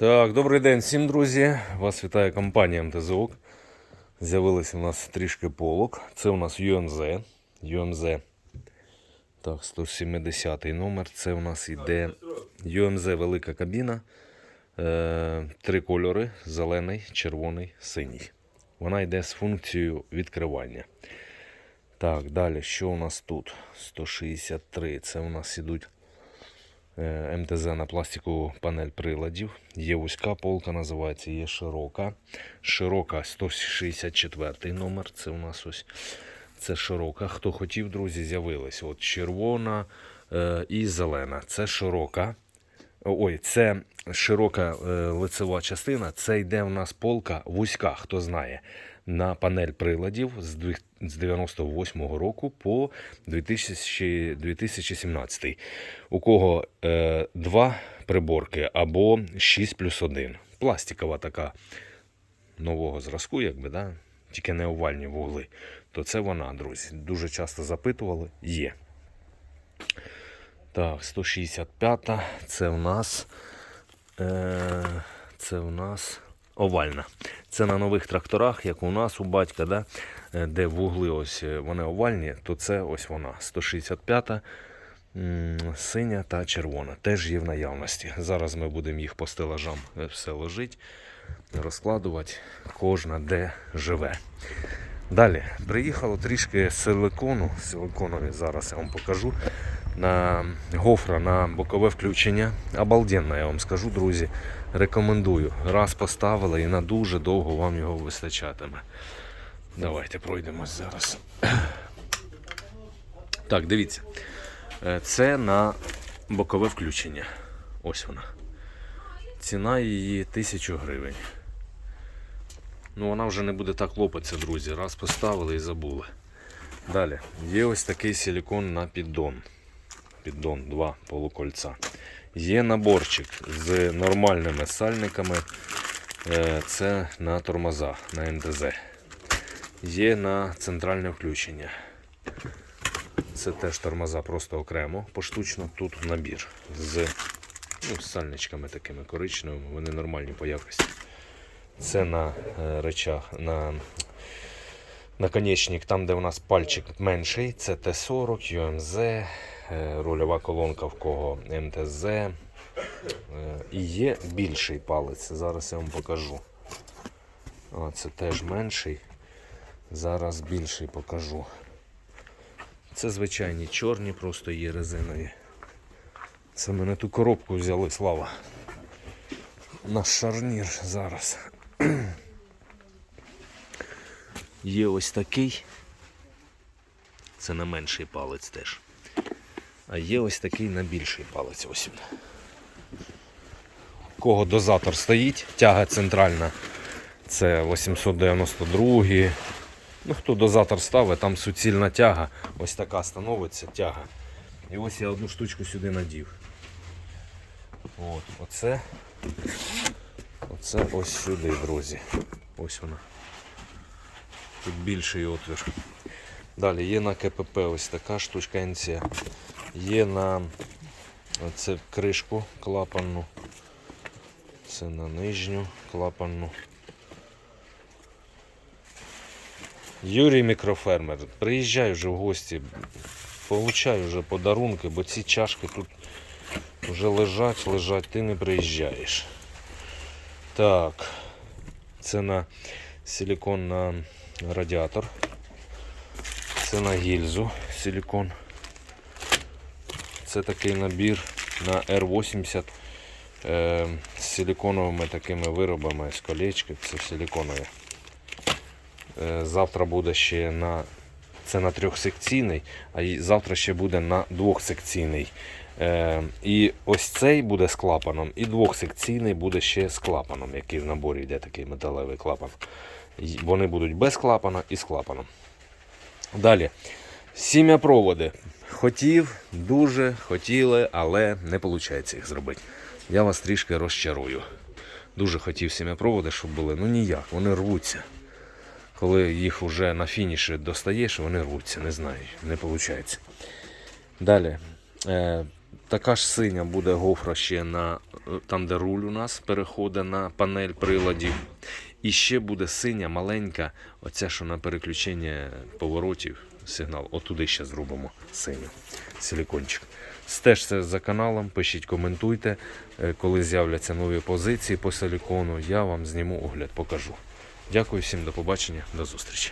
Так, добрий день всім, друзі. Вас вітає компанія МТЗОК. З'явилися у нас трішки полок. Це у нас UMZ. UMZ. Так, 170 номер. Це у нас іде UMZ велика кабіна. Е, три кольори: зелений, червоний, синій. Вона йде з функцією відкривання. Так, далі, що у нас тут? 163. Це у нас ідуть МТЗ на пластикову панель приладів. Є вузька полка, називається, є широка. Широка 164 номер. Це у нас ось це широка. Хто хотів, друзі, з'явились. От червона е, і зелена. Це широка. Ой, це широка е, лицева частина. Це йде у нас полка вузька, хто знає, на панель приладів з 98-го року по 2017. У кого е, два приборки або 6 плюс 1. Пластикова така нового зразку, якби, да? тільки не овальні вугли. То це вона, друзі. Дуже часто запитували. Є. Так, 165 це в нас. Е, це в нас овальна. Це на нових тракторах, як у нас у батька, да? е, де вугли ось е, вони овальні, то це ось вона. 165 м, синя та червона. Теж є в наявності. Зараз ми будемо їх по стелажам е, все ложити, розкладувати, кожна де живе. Далі приїхало трішки силикону. Силиконові зараз я вам покажу. На гофра на бокове включення. Обалденно, я вам скажу, друзі. Рекомендую. Раз поставили і на дуже довго вам його вистачатиме. Давайте пройдемось зараз. Так, дивіться. Е, Це на бокове включення. Ось вона. Ціна її 1000 гривень. Ну, вона вже не буде так лопатися, друзі. Раз поставили і забули. Далі. Є ось такий силікон на піддон. Піддон 2 полукольця. Є наборчик з нормальними сальниками. Е, Це на тормоза, на НДЗ. Є на центральне включення. Це теж тормоза просто окремо, поштучно. Тут набір з, ну, з сальничками такими коричневими, вони нормальні по якості. Це на е, речах, на наконечник, там, де у нас пальчик менший, це Т-40, UMZ, е, рульова колонка в кого МТЗ. Е, І є більший палець. Зараз я вам покажу. А, це теж менший. Зараз більший покажу. Це звичайні чорні, просто є резинові. Це ми на ту коробку взяли, слава. Наш шарнір зараз. Є ось такий. Це на менший палець теж. А є ось такий на більший палець. Ось він. У кого дозатор стоїть, тяга центральна. Це 892. Ну, хто дозатор ставить, там суцільна тяга. Ось така становиться тяга. І ось я одну штучку сюди надів. От, оце. Оце ось сюди, друзі. Ось вона. Тут більший отвір. Далі є на КПП ось така штучканція. Є на це кришку клапанну. Це на нижню клапанну. Юрій мікрофермер, приїжджай вже в гості, получай вже подарунки, бо ці чашки тут вже лежать, лежать, ти не приїжджаєш. Так, це на силикон на радіатор. Це на гільзу силикон. Це такий набір на R80 е, з силиконовими такими виробами, з колечки, це силиконові. Е, завтра буде ще на це на трьохсекційний, а завтра ще буде на двохсекційний. Е, і ось цей буде з клапаном, і двохсекційний буде ще з клапаном, який в наборі йде такий металевий клапан. Вони будуть без клапана і з клапаном. Далі. Сім'я проводи. Хотів, дуже хотіли, але не виходить їх зробити. Я вас трішки розчарую. Дуже хотів сім'я проводи, щоб були. Ну ніяк, вони рвуться. Коли їх вже на фініші достаєш, вони рвуться, не знаю, не виходить. Далі. Е, Така ж синя буде гофра ще на е, там, де руль у нас переходить на панель приладів. І ще буде синя маленька, оця, що на переключення поворотів сигнал. Отуди ще зробимо синю. Силікончик. Стежте за каналом, пишіть, коментуйте. Е, Коли з'являться нові позиції по силікону, я вам зніму огляд, покажу. Дякую всім, до побачення, до зустрічі.